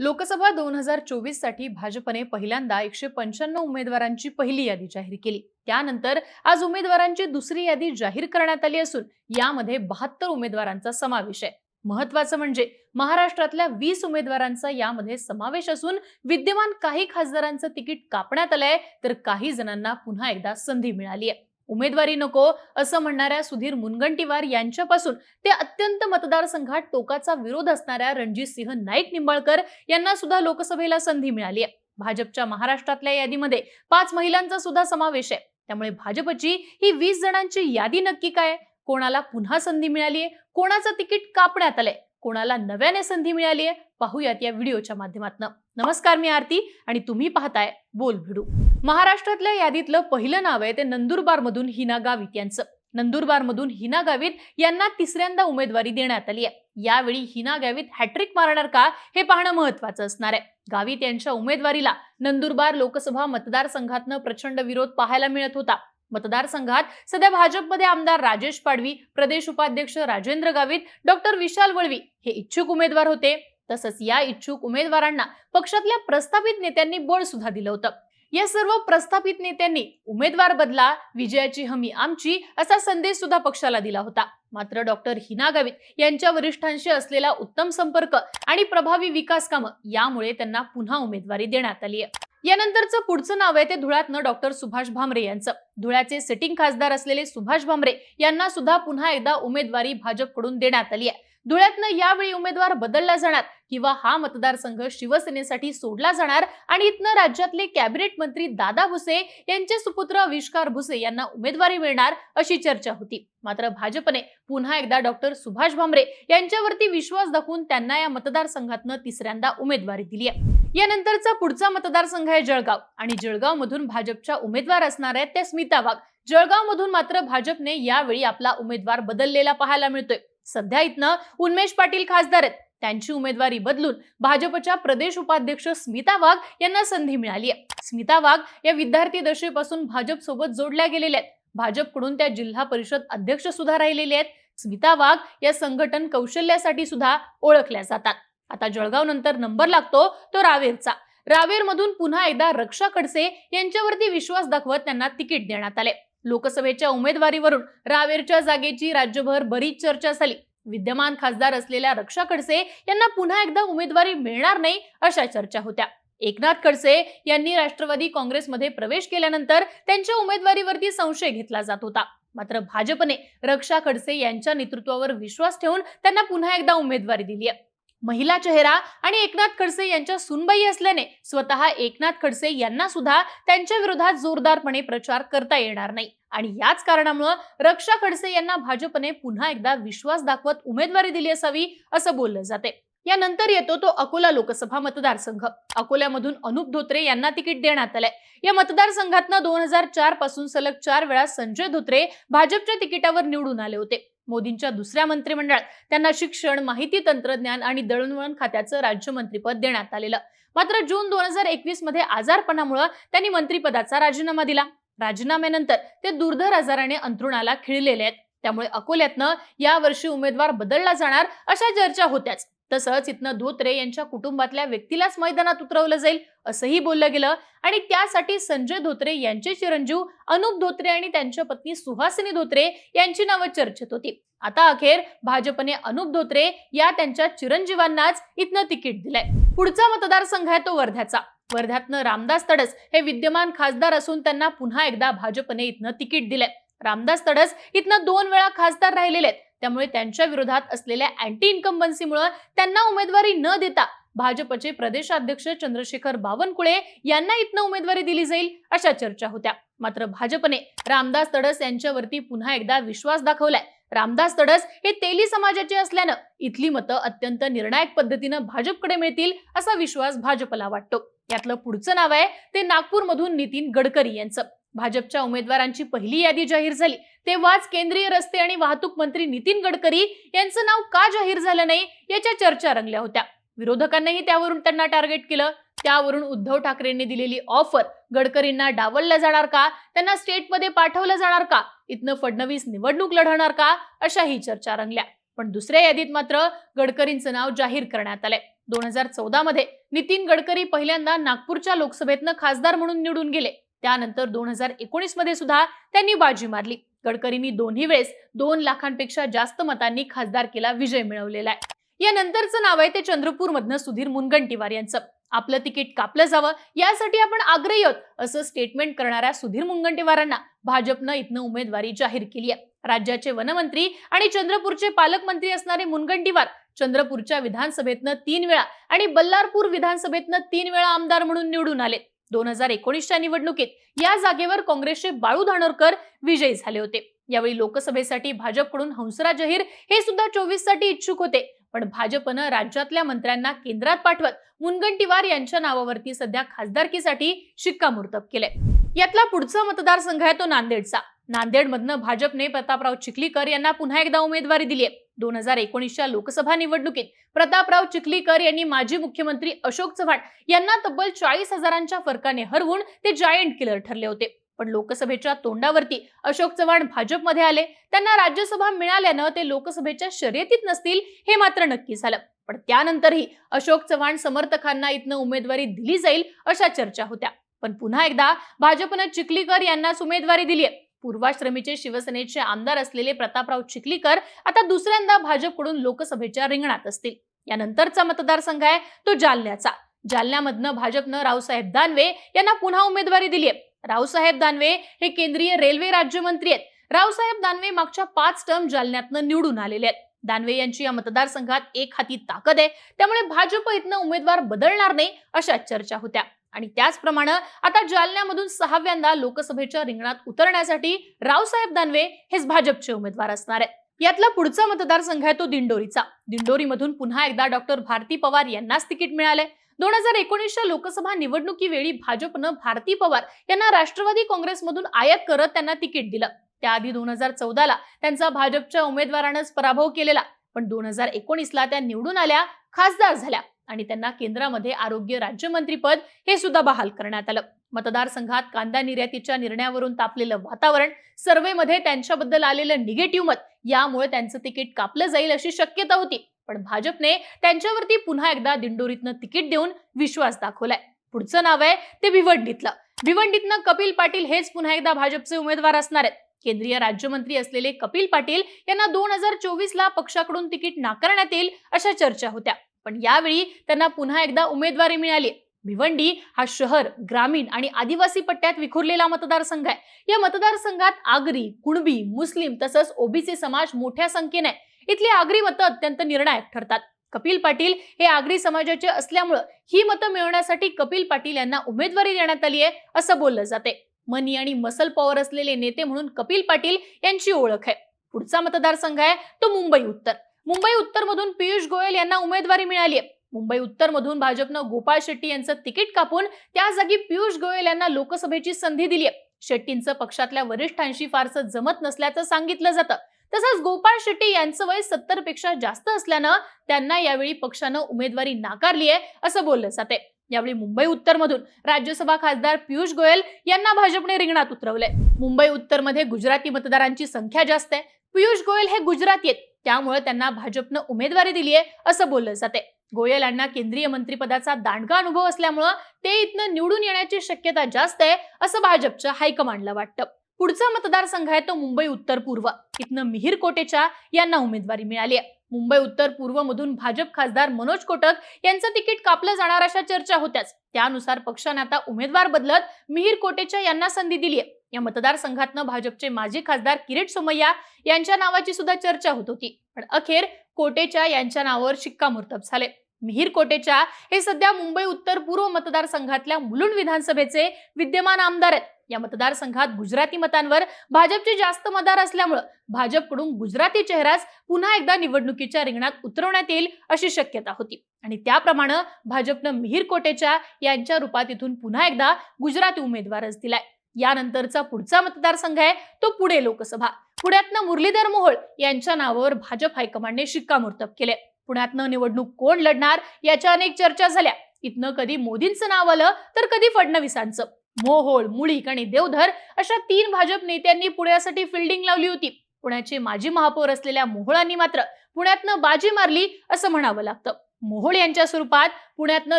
लोकसभा दोन हजार चोवीससाठी भाजपने पहिल्यांदा एकशे पंच्याण्णव उमेदवारांची पहिली यादी जाहीर केली. त्यानंतर आज उमेदवारांची दुसरी यादी जाहीर करण्यात आली असून यामध्ये बहात्तर उमेदवारांचा समावेश आहे. महत्वाचं म्हणजे महाराष्ट्रातल्या वीस उमेदवारांचा यामध्ये समावेश असून विद्यमान काही खासदारांचं तिकीट कापण्यात आलंय तर काही जणांना पुन्हा एकदा संधी मिळाली आहे उमेदवारी नको असं म्हणणाऱ्या सुधीर मुनगंटीवार यांच्यापासून ते अत्यंत मतदारसंघात टोकाचा विरोध असणाऱ्या रणजित सिंह नाईक निंबाळकर यांना सुद्धा लोकसभेला संधी मिळाली आहे. भाजपच्या महाराष्ट्रातल्या यादीमध्ये पाच महिलांचा सुद्धा समावेश आहे. त्यामुळे भाजपची ही वीस जणांची यादी नक्की काय? कोणाला पुन्हा संधी मिळाली आहे? कोणाचं तिकीट कापण्यात आलंय? कोणाला नव्याने संधी मिळाली आहे? पाहूयात या व्हिडिओच्या माध्यमातून. नमस्कार मी आरती आणि तुम्ही पाहताय बोल भिडू महाराष्ट्रातल्या यादीतलं पहिलं नाव आहे ते नंदुरबारमधून हिना गावित यांचं. नंदुरबारमधून हिना गावित यांना तिसऱ्यांदा उमेदवारी देण्यात आली आहे. यावेळी हिना गावित हॅट्रिक मारणार का हे पाहणं महत्वाचं असणार आहे. गावित यांच्या उमेदवारीला नंदुरबार लोकसभा मतदारसंघातनं प्रचंड विरोध पाहायला मिळत होता. मतदारसंघात सध्या भाजपमध्ये आमदार राजेश पाडवी प्रदेश उपाध्यक्ष राजेंद्र गावित डॉक्टर विशाल वळवी हे इच्छुक उमेदवार होते. तसंच या इच्छुक उमेदवारांना पक्षातल्या प्रस्तावित नेत्यांनी बळ सुद्धा दिलं होतं. या सर्व प्रस्थापित नेत्यांनी उमेदवार बदला विजयाची हमी आमची असा संदेश सुद्धा पक्षाला दिला होता. मात्र डॉक्टर हिना गावित यांच्या वरिष्ठांशी असलेला उत्तम संपर्क आणि प्रभावी विकास कामं यामुळे त्यांना पुन्हा उमेदवारी देण्यात आली आहे यानंतरचं पुढचं नाव आहे ते धुळ्यातनं डॉक्टर सुभाष भामरे यांचं. धुळ्याचे सिटिंग खासदार असलेले सुभाष भामरे यांना सुद्धा पुन्हा एकदा उमेदवारी भाजपकडून देण्यात आली आहे धुळ्यातनं यावेळी उमेदवार बदलला जाणार किंवा हा मतदारसंघ शिवसेनेसाठी सोडला जाणार आणि इथनं राज्यातले कॅबिनेट मंत्री दादा भुसे यांचे सुपुत्र आविष्कार भुसे यांना उमेदवारी मिळणार अशी चर्चा होती. मात्र भाजपने पुन्हा एकदा डॉक्टर सुभाष भामरे यांच्यावरती विश्वास दाखवून त्यांना या मतदारसंघातनं तिसऱ्यांदा उमेदवारी दिली आहे. यानंतरचा पुढचा मतदारसंघ आहे जळगाव आणि जळगाव मधून भाजपच्या उमेदवार असणार आहेत त्या स्मिता वाघ. जळगाव मधून मात्र भाजपने यावेळी आपला उमेदवार बदललेला पाहायला मिळतोय. सध्या इथनं उन्मेष पाटील खासदार आहेत. त्यांची उमेदवारी बदलून भाजपच्या प्रदेश उपाध्यक्ष स्मिता वाघ यांना संधी मिळाली आहे. स्मिता वाघ या विद्यार्थी दशेपासून भाजप सोबत जोडल्या गेलेल्या आहेत. भाजपकडून त्या जिल्हा परिषद अध्यक्ष सुद्धा राहिलेले आहेत. स्मिता वाघ या संघटन कौशल्यासाठी सुद्धा ओळखल्या जातात. आता जळगाव नंतर नंबर लागतो तो रावेरचा. रावेर मधून पुन्हा एकदा रक्षा खडसे यांच्यावरती विश्वास दाखवत त्यांना तिकीट देण्यात आले. लोकसभेच्या उमेदवारीवरून रावेरच्या जागेची राज्यभर बरीच चर्चा झाली. विद्यमान खासदार असलेल्या रक्षा खडसे यांना पुन्हा एकदा उमेदवारी मिळणार नाही अशा चर्चा होत्या. एकनाथ खडसे यांनी राष्ट्रवादी काँग्रेसमध्ये प्रवेश केल्यानंतर त्यांच्या उमेदवारीवरती संशय घेतला जात होता. मात्र भाजपने रक्षा खडसे यांच्या नेतृत्वावर विश्वास ठेवून त्यांना पुन्हा एकदा उमेदवारी दिली आहे महिला चेहरा आणि एकनाथ खडसे यांच्या सुनबाई असल्याने स्वतः एकनाथ खडसे यांना सुद्धा त्यांच्या विरोधात जोरदारपणे प्रचार करता येणार नाही. आणि याच कारणामुळे रक्षा खडसे यांना भाजपने पुन्हा एकदा विश्वास दाखवत उमेदवारी दिली असावी असं बोललं जाते यानंतर येतो तो अकोला लोकसभा मतदारसंघ. अकोल्यामधून अनुप धोत्रे यांना तिकीट देण्यात आलंय. या मतदारसंघातनं दोन हजार चारपासून सलग चार वेळा संजय धोत्रे भाजपच्या तिकिटावर निवडून आले होते. मोदींच्या दुसऱ्या मंत्रिमंडळात त्यांना शिक्षण माहिती तंत्रज्ञान आणि दळणवळण खात्याचं राज्यमंत्रीपद देण्यात आलेलं. मात्र जून दोन हजार एकवीसमध्ये आजारपणामुळे त्यांनी मंत्रिपदाचा राजीनामा दिला. राजीनाम्यानंतर ते दुर्धर आजाराने अंतरुणाला खिळलेले आहेत. त्यामुळे अकोल्यातनं यावर्षी उमेदवार बदलला जाणार अशा चर्चा होत्याच. तसंच इथनं धोत्रे यांच्या कुटुंबातल्या व्यक्तीलाच मैदानात उतरवलं जाईल असंही बोललं गेलं. आणि त्यासाठी संजय धोत्रे यांचे चिरंजीव अनुप धोत्रे आणि त्यांच्या पत्नी सुहासिनी धोत्रे यांची नावं चर्चेत होती. आता अखेर भाजपने अनुप धोत्रे या त्यांच्या चिरंजीवांनाच इथनं तिकीट दिलंय. पुढचा मतदारसंघ आहे तो वर्ध्याचा. वर्ध्यातनं रामदास तडस हे विद्यमान खासदार असून त्यांना पुन्हा एकदा भाजपने इथनं तिकीट दिलंय. रामदास तडस इथनं दोन वेळा खासदार राहिलेले आहेत त्यामुळे त्यांच्या विरोधात असलेल्या अँटी इन्कम्बन्सीमुळे त्यांना उमेदवारी न देता भाजपचे प्रदेशाध्यक्ष चंद्रशेखर बावनकुळे यांना इथनं उमेदवारी दिली जाईल अशा चर्चा होत्या. मात्र भाजपने रामदास तडस यांच्यावरती पुन्हा एकदा विश्वास दाखवलाय. रामदास तडस हे तेली समाजाचे असल्यानं इथली मतं अत्यंत निर्णायक पद्धतीनं भाजपकडे मिळतील असा विश्वास भाजपला वाटतो. यातलं पुढचं नाव आहे ते नागपूरमधून नितीन गडकरी यांचं. भाजपच्या उमेदवारांची पहिली यादी जाहीर झाली. तेव्हाच केंद्रीय रस्ते आणि वाहतूक मंत्री नितीन गडकरी यांचं नाव का जाहीर झालं नाही याच्या चर्चा रंगल्या होत्या. विरोधकांनाही त्यावरून त्यांना टार्गेट केलं. त्यावरून उद्धव ठाकरेंनी दिलेली ऑफर गडकरींना डावलला जाणार का? त्यांना स्टेटमध्ये पाठवलं जाणार का? इथनं फडणवीस निवडणूक लढवणार का? अशाही चर्चा रंगल्या. पण दुसऱ्या यादीत मात्र गडकरींचं नाव जाहीर करण्यात आलंय. दोन हजार चौदा मध्ये नितीन गडकरी पहिल्यांदा नागपूरच्या लोकसभेतनं खासदार म्हणून निवडून गेले. त्यानंतर दोन हजार एकोणीसमध्ये सुद्धा त्यांनी बाजी मारली. गडकरींनी दोन्ही वेळेस दोन लाखांपेक्षा जास्त मतांनी खासदारकीला विजय मिळवलेला आहे. या नंतरचं नाव आहे ते चंद्रपूर मधनं सुधीर मुनगंटीवार यांचं. आपलं तिकीट कापलं जावं यासाठी आपण आग्रही आहोत असं स्टेटमेंट करणाऱ्या सुधीर मुनगंटीवारांना भाजपनं इथनं उमेदवारी जाहीर केली आहे. राज्याचे वनमंत्री आणि चंद्रपूरचे पालकमंत्री असणारे मुनगंटीवार चंद्रपूरच्या विधानसभेतनं तीन वेळा आणि बल्लारपूर विधानसभेतनं तीन वेळा आमदार म्हणून निवडून आले दोन हजार एकोणीसच्या निवडणुकीत या जागेवर काँग्रेसचे बाळू धानोरकर विजयी झाले होते. यावेळी लोकसभेसाठी भाजपकडून हंसराज अहिर हे सुद्धा चोवीससाठी इच्छुक होते. पण भाजपनं राज्यातल्या मंत्र्यांना केंद्रात पाठवत मुनगंटीवार यांच्या नावावरती सध्या खासदारकीसाठी शिक्कामोर्तब केलंय. यातला पुढचा मतदारसंघ आहे तो नांदेडचा. नांदेडमधनं भाजपने प्रतापराव चिखलीकर यांना पुन्हा एकदा उमेदवारी दिली आहे दोन हजार एकोणीसच्या लोकसभा निवडणुकीत प्रतापराव चिखलीकर यांनी माजी मुख्यमंत्री अशोक चव्हाण यांना तब्बल चाळीस हजारांच्या फरकाने हरवून ते जायंट किलर ठरले होते. पण लोकसभेच्या तोंडावरती अशोक चव्हाण भाजपमध्ये आले. त्यांना राज्यसभा मिळाल्यानं ते लोकसभेच्या शर्यतीत नसतील हे मात्र नक्की झालं. पण त्यानंतरही अशोक चव्हाण समर्थकांना इथनं उमेदवारी दिली जाईल अशा चर्चा होत्या. पण पुन्हा एकदा भाजपनं चिखलीकर यांनाच उमेदवारी दिली आहे पूर्वाश्रमीचे शिवसेनेचे आमदार असलेले प्रतापराव चिखलीकर आता दुसऱ्यांदा भाजपकडून लोकसभेच्या रिंगणात असतील. यानंतरचा मतदारसंघ आहे तो जालन्याचा. जालन्यामधनं भाजपनं रावसाहेब दानवे यांना पुन्हा उमेदवारी दिली आहे. रावसाहेब दानवे हे केंद्रीय रेल्वे राज्यमंत्री आहेत. रावसाहेब दानवे मागच्या पाच टर्म जालन्यातनं निवडून आलेले आहेत. दानवे यांची या मतदारसंघात एक हाती ताकद आहे. त्यामुळे भाजप इथनं उमेदवार बदलणार नाही अशा चर्चा होत्या. आणि त्याचप्रमाणे आता जालन्यामधून सहाव्यांदा लोकसभेच्या रिंगणात उतरण्यासाठी रावसाहेब दानवे हेच भाजपचे उमेदवार असणार आहेत. यातला पुढचा मतदारसंघ आहे तो दिंडोरीचा. दिंडोरीमधून पुन्हा एकदा डॉक्टर भारती पवार यांनाच तिकीट मिळालंय. दोन हजार एकोणीसच्या लोकसभा निवडणुकीवेळी भाजपनं भारती पवार यांना राष्ट्रवादी काँग्रेसमधून आयात करत त्यांना तिकीट दिलं. त्याआधी दोन हजार चौदाला त्यांचा भाजपच्या उमेदवारानंच पराभव केलेला. पण दोन हजार एकोणीसला त्या निवडून आल्या खासदार झाल्या. आणि त्यांना केंद्रामध्ये आरोग्य राज्यमंत्रीपद हे सुद्धा बहाल करण्यात आलं. मतदारसंघात कांदा निर्यातीच्या निर्णयावरून तापलेलं वातावरण सर्व्हेमध्ये त्यांच्याबद्दल आलेलं निगेटिव्ह मत यामुळे त्यांचं तिकीट कापलं जाईल अशी शक्यता होती. पण भाजपने त्यांच्यावरती पुन्हा एकदा दिंडोरीतनं तिकीट देऊन विश्वास दाखवलाय. पुढचं नाव आहे ते भिवंडीतलं. भिवंडीतनं कपिल पाटील हेच पुन्हा एकदा भाजपचे उमेदवार असणार आहेत. केंद्रीय राज्यमंत्री असलेले कपिल पाटील यांना दोन हजार चोवीस ला पक्षाकडून तिकीट नाकारण्यात येईल अशा चर्चा होत्या. पण यावेळी त्यांना पुन्हा एकदा उमेदवारी मिळाली. भिवंडी हा शहर ग्रामीण आणि आदिवासी पट्ट्यात विखुरलेला मतदारसंघ आहे. या मतदारसंघात आगरी कुणबी मुस्लिम तसंच ओबीसी समाज मोठ्या संख्येने आहे. इथली आगरी मतं अत्यंत निर्णायक ठरतात. कपिल पाटील हे आगरी समाजाचे असल्यामुळं ही मतं मिळवण्यासाठी कपिल पाटील यांना उमेदवारी देण्यात आली आहे असं बोललं जाते. मनी आणि मसल पॉवर असलेले नेते म्हणून कपिल पाटील यांची ओळख आहे. पुढचा मतदारसंघ आहे तो मुंबई उत्तर. मुंबई उत्तरमधून पियुष गोयल यांना उमेदवारी मिळाली आहे. मुंबई उत्तरमधून भाजपनं गोपाळ शेट्टी यांचं तिकीट कापून त्या जागी पियुष गोयल यांना लोकसभेची संधी दिली आहे. शेट्टींचं पक्षातल्या वरिष्ठांशी फारसं जमत नसल्याचं सांगितलं जातं. तसंच गोपाळ शेट्टी यांचं वय सत्तरपेक्षा जास्त असल्यानं त्यांना यावेळी पक्षानं उमेदवारी नाकारली आहे असं बोललं जाते यावेळी मुंबई उत्तरमधून राज्यसभा खासदार पियुष गोयल यांना भाजपने रिंगणात उतरवलंय. मुंबई उत्तरमध्ये गुजराती मतदारांची संख्या जास्त आहे. पियुष गोयल हे गुजराती आहेत. त्यामुळे त्यांना भाजपनं उमेदवारी दिली आहे असं बोललं जाते गोयल यांना केंद्रीय मंत्रिपदाचा दांडगा अनुभव असल्यामुळं ते इथनं निवडून येण्याची शक्यता जास्त आहे असं भाजपच्या हायकमांडला वाटतं. पुढचा मतदारसंघ आहे तो मुंबई उत्तर पूर्व. इथनं मिहीर कोटेचा यांना उमेदवारी मिळाली आहे. मुंबई उत्तर पूर्व मधून भाजप खासदार मनोज कोटक यांचं तिकीट कापलं जाणार अशा चर्चा होत्याच. त्यानुसार पक्षाने आता उमेदवार बदलत मिहीर कोटेचा यांना संधी दिली आहे या मतदारसंघातनं भाजपचे माजी खासदार किरीट सोमय्या यांच्या नावाची सुद्धा चर्चा होत होती. पण अखेर कोटेच्या यांच्या नावावर शिक्कामोर्तब झाले. मिहीर कोटेच्या हे सध्या मुंबई उत्तर पूर्व मतदारसंघातल्या मुलुंड विधानसभेचे विद्यमान आमदार आहेत. या मतदारसंघात गुजराती मतांवर भाजपचे जास्त मदार असल्यामुळं भाजपकडून गुजराती चेहराच पुन्हा एकदा निवडणुकीच्या रिंगणात उतरवण्यात येईल अशी शक्यता होती. आणि त्याप्रमाणे भाजपनं मिहीर कोटेच्या यांच्या रूपात इथून पुन्हा एकदा गुजराती उमेदवारच दिलाय. यानंतरचा पुढचा मतदारसंघ आहे तो पुणे लोकसभा. पुण्यातनं मुरलीधर मोहोळ यांच्या नावावर भाजप हायकमांडने शिक्कामोर्तब केले. पुण्यातनं निवडणूक कोण लढणार याच्या अनेक चर्चा झाल्या. इथनं कधी मोदींचं नाव आलं तर कधी फडणवीसांचं. मोहोळ मुळीक आणि देवधर अशा तीन भाजप नेत्यांनी पुण्यासाठी फिल्डिंग लावली होती. पुण्याचे माजी महापौर असलेल्या मोहोळांनी मात्र पुण्यातनं बाजी मारली असं म्हणावं लागतं. मोहोळ यांच्या स्वरूपात पुण्यातनं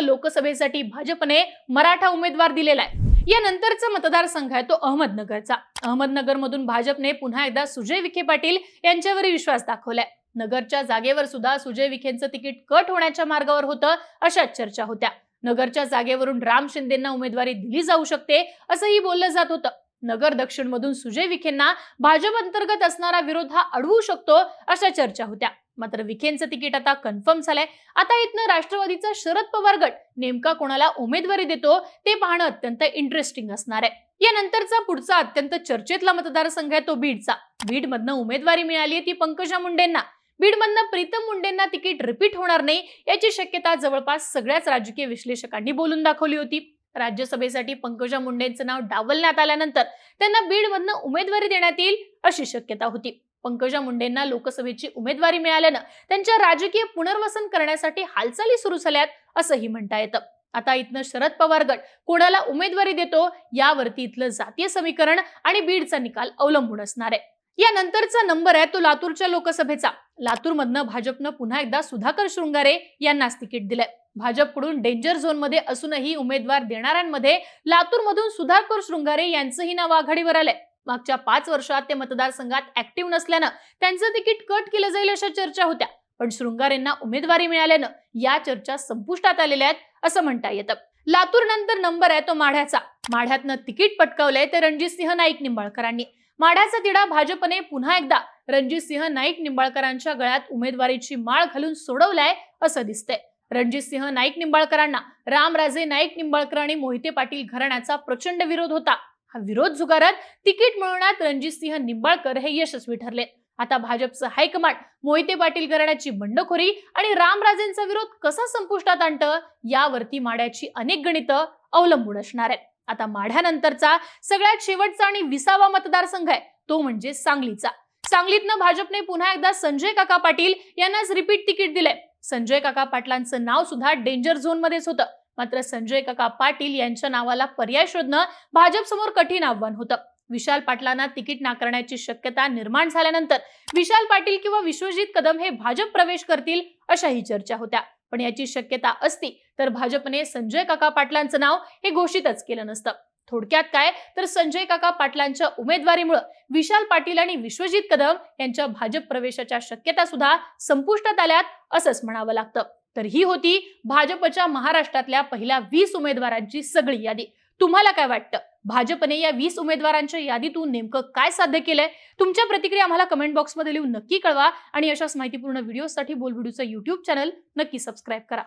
लोकसभेसाठी भाजपने मराठा उमेदवार दिलेला आहे. यानंतरचा मतदारसंघ आहे तो अहमदनगरचा. अहमदनगरमधून भाजपने पुन्हा एकदा सुजय विखे पाटील यांच्यावर विश्वास दाखवलाय. नगरच्या जागेवर सुद्धा सुजय विखेंचं तिकीट कट होण्याच्या मार्गावर होतं अशा चर्चा होत्या. नगरच्या जागेवरून राम शिंदेना उमेदवारी दिली जाऊ शकते असंही बोललं जात होतं. नगर दक्षिणमधून सुजय विखेंना भाजप अंतर्गत असणारा विरोध हा अडवू शकतो अशा चर्चा होत्या. मात्र विखेंचं तिकीट आता कन्फर्म झालंय. आता इथनं राष्ट्रवादीचा शरद पवार गट नेमका कोणाला उमेदवारी देतो ते पाहणं अत्यंत इंटरेस्टिंग असणार आहे. यानंतरचा पुढचा अत्यंत चर्चेतला मतदारसंघ आहे तो बीडचा. बीडमधनं उमेदवारी मिळाली आहे ती पंकजा मुंडेंना. बीडमधनं प्रीतम मुंडेंना तिकीट रिपीट होणार नाही याची शक्यता जवळपास सगळ्याच राजकीय विश्लेषकांनी बोलून दाखवली होती. राज्यसभेसाठी पंकजा मुंडेंचं नाव डावलण्यात आल्यानंतर त्यांना बीडमधनं उमेदवारी देण्यात येईल अशी शक्यता होती. पंकजा मुंडेंना लोकसभेची उमेदवारी मिळाल्यानं त्यांच्या राजकीय पुनर्वसन करण्यासाठी हालचाली सुरू झाल्यात असंही म्हणता येतं. आता इथनं शरद पवार गट कोणाला उमेदवारी देतो यावरती इथलं जातीय समीकरण आणि बीडचा निकाल अवलंबून असणार आहे. यानंतरचा नंबर आहे तो लातूरच्या लोकसभेचा. लातूरमधनं भाजपनं पुन्हा एकदा सुधाकर शृंगारे यांनाच तिकीट दिलंय. भाजपकडून डेंजर झोनमध्ये असूनही उमेदवार देणाऱ्यांमध्ये लातूरमधून सुधाकर शृंगारे यांचंही नाव आघाडीवर आलंय. मागच्या पाच वर्षात ते मतदारसंघात ऍक्टिव्ह नसल्यानं त्यांचं तिकीट कट केलं जाईल अशा चर्चा होत्या. पण शृंगारेंना उमेदवारी मिळाल्यानं या चर्चा संपुष्टात आलेल्या आहेत असं म्हणता येतं. लातूर नंतर नंबर आहे तो माढ्याचा. माढ्यातनं तिकीट पटकावलंय ते रणजितसिंह नाईक निंबाळकरांनी. माढ्याचा तिढा भाजपने पुन्हा एकदा रणजितसिंह नाईक निंबाळकरांच्या गळ्यात उमेदवारीची माळ घालून सोडवलाय असं दिसतंय. रणजितसिंह नाईक निंबाळकरांना रामराजे नाईक निंबाळकर आणि मोहिते पाटील घराण्याचा प्रचंड विरोध होता. हा विरोध झुगारत तिकीट मिळवण्यात रणजितसिंह निंबाळकर हे यशस्वी ठरले. आता भाजपचं हायकमांड मोहिते पाटील घराण्याची बंडखोरी आणि रामराजेंचा विरोध कसा संपुष्टात आणतं यावरती माड्याची अनेक गणितं अवलंबून असणार आहेत. आता माढ्यानंतरचा सगळ्यात शेवटचा आणि विसावा मतदारसंघ आहे तो म्हणजे सांगलीचा. सांगलीतनं भाजपने पुन्हा एकदा संजय काका पाटील यांनाच रिपीट तिकीट दिलंय. संजय काका पाटलांचं नाव सुद्धा डेंजर झोन मध्येच होतं. मात्र संजय काका पाटील यांच्या नावाला पर्याय शोधणं भाजपसमोर कठीण आव्हान होतं. विशाल पाटलांना तिकीट नाकारण्याची शक्यता निर्माण झाल्यानंतर विशाल पाटील किंवा विश्वजित कदम हे भाजप प्रवेश करतील अशाही चर्चा होत्या. पण याची शक्यता असती तर भाजपने संजय काका पाटलांचं नाव हे घोषितच केलं नसतं. थोडक्यात काय? तर संजय काका पाटलांच्या उमेदवारीमुळे विशाल पाटील आणि विश्वजित कदम यांच्या भाजप प्रवेशाच्या शक्यता सुद्धा संपुष्टात आल्यात असंच म्हणावं लागतं. तर ही होती भाजपच्या महाराष्ट्रातल्या पहिल्या वीस उमेदवारांची सगळी यादी. तुम्हाला काय वाटतं? भाजपने या वीस उमेदवारांच्या यादीतून नेमकं काय साध्य केलंय? तुमच्या प्रतिक्रिया आम्हाला कमेंट बॉक्समध्ये लिहून नक्की कळवा आणि अशाच माहितीपूर्ण व्हिडिओसाठी बोलबिडूचं युट्यूब चॅनल नक्की सबस्क्राईब करा.